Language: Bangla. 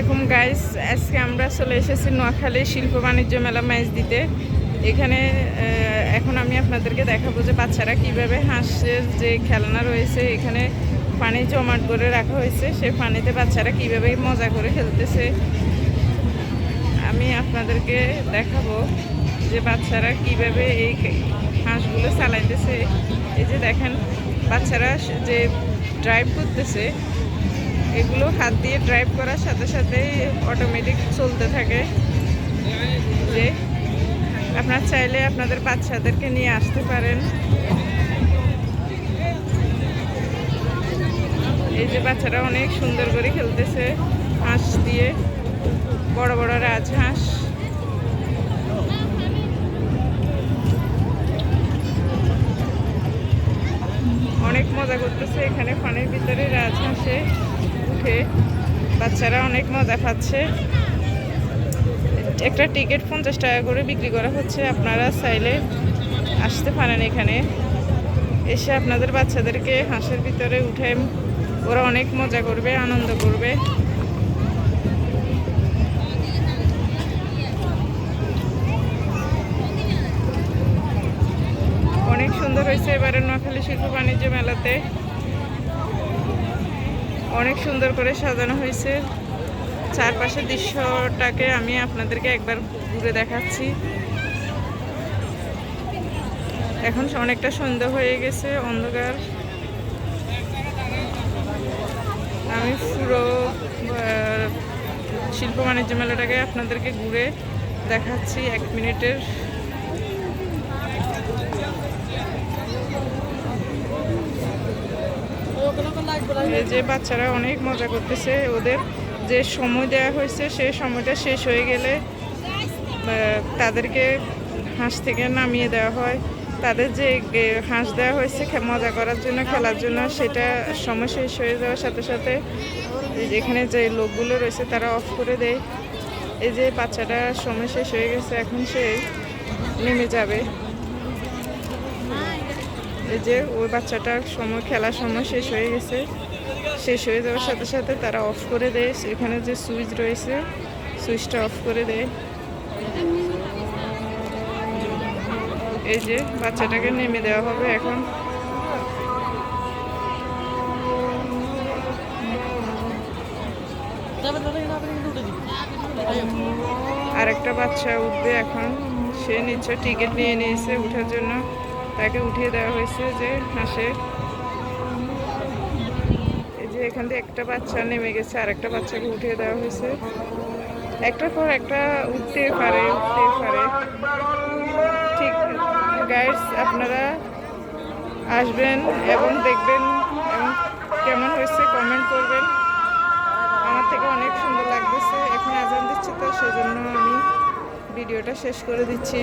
আলাইকুম গাইস আজকে আমরা চলে এসেছি নোয়াখালী শিল্প বাণিজ্য মেলা ম্যাচ দিতে। এখানে এখন আমি আপনাদেরকে দেখাবো যে বাচ্চারা কীভাবে হাঁসের যে খেলনা রয়েছে, এখানে পানি জমাট করে রাখা হয়েছে। সে পানিতে বাচ্চারা কীভাবে মজা করে খেলতেছে, আমি আপনাদেরকে দেখাবো যে বাচ্চারা কীভাবে এই হাঁসগুলো চালাইতেছে। এই যে দেখেন, বাচ্চারা যে ড্রাইভ করতেছে এগুলো হাত দিয়ে ড্রাইভ করার সাথে সাথেই অটোমেটিক চলতে থাকে। যে আপনার চাইলে আপনাদের বাচ্চাদেরকে নিয়ে আসতে পারেন। এই যে বাচ্চারা অনেক সুন্দর করে খেলতেছে হাঁস দিয়ে, বড় বড় রাজহাঁস। অনেক মজা করতেছে। এখানে ফানের ভিতরে রাজহাঁসে উঠে। বাচ্চারা অনেক মজা পাচ্ছে। একটা টিকিট পঞ্চাশ টাকা করে বিক্রি করা হচ্ছে। আপনারা চাইলে আসতে পারেন এখানে। এসে আপনাদের বাচ্চাদেরকে হাঁসের ভিতরে উঠে ওরা অনেক মজা করবে, আনন্দ করবে। অনেক সুন্দর হয়েছে এবারে নোয়াখালী শিল্প বাণিজ্য মেলাতে। অনেক সুন্দর করে সাজানো হয়েছে। চারপাশের দৃশ্যটাকে আমি আপনাদেরকে একবার ঘুরে দেখাচ্ছি। এখন অনেকটা সন্ধ্যা হয়ে গেছে, অন্ধকার। আমি পুরো শিল্প বাণিজ্য মেলাটাকে আপনাদেরকে ঘুরে দেখাচ্ছি এক মিনিটের। এই যে বাচ্চারা অনেক মজা করতেছে, ওদের যে সময় দেওয়া হয়েছে সেই সময়টা শেষ হয়ে গেলে তাদেরকে হাঁস থেকে নামিয়ে দেওয়া হয়। তাদের যে হাঁস দেওয়া হয়েছে মজা করার জন্য, খেলার জন্য, সেটা সময় শেষ হয়ে যাওয়ার সাথে সাথে এই যে এখানে যে লোকগুলো রয়েছে তারা অফ করে দেয়। এই যে বাচ্চাটা সময় শেষ হয়ে গেছে, এখন সে নেমে যাবে। এই যে ওই বাচ্চাটার সময় খেলার সময় শেষ হয়ে গেছে। শেষ হয়ে যাওয়ার সাথে সাথে তারা অফ করে দেয়। এখানে যে সুইচ রয়েছে, সুইচটা অফ করে দেয়। এই যে বাচ্চাটাকে নেমে দেওয়া হবে এখন। আর একটা বাচ্চা উঠবে এখন। সে নিশ্চয় টিকিট নিয়ে নিয়েছে উঠার জন্য। তাকে উঠিয়ে দেওয়া হয়েছে যে হাসে এই যে এখান থেকে একটা বাচ্চা নেমে গেছে আর একটা বাচ্চাকে উঠিয়ে দেওয়া হয়েছে। একটার পর একটা উঠতে পারে উঠতে পারে। ঠিক গাইডস আপনারা আসবেন এবং দেখবেন এবং কেমন হয়েছে কমেন্ট করবেন। আমার থেকে অনেক সুন্দর লাগতেছে। এখন আজান দিচ্ছে তো, সেজন্য আমি ভিডিওটা শেষ করে দিচ্ছি।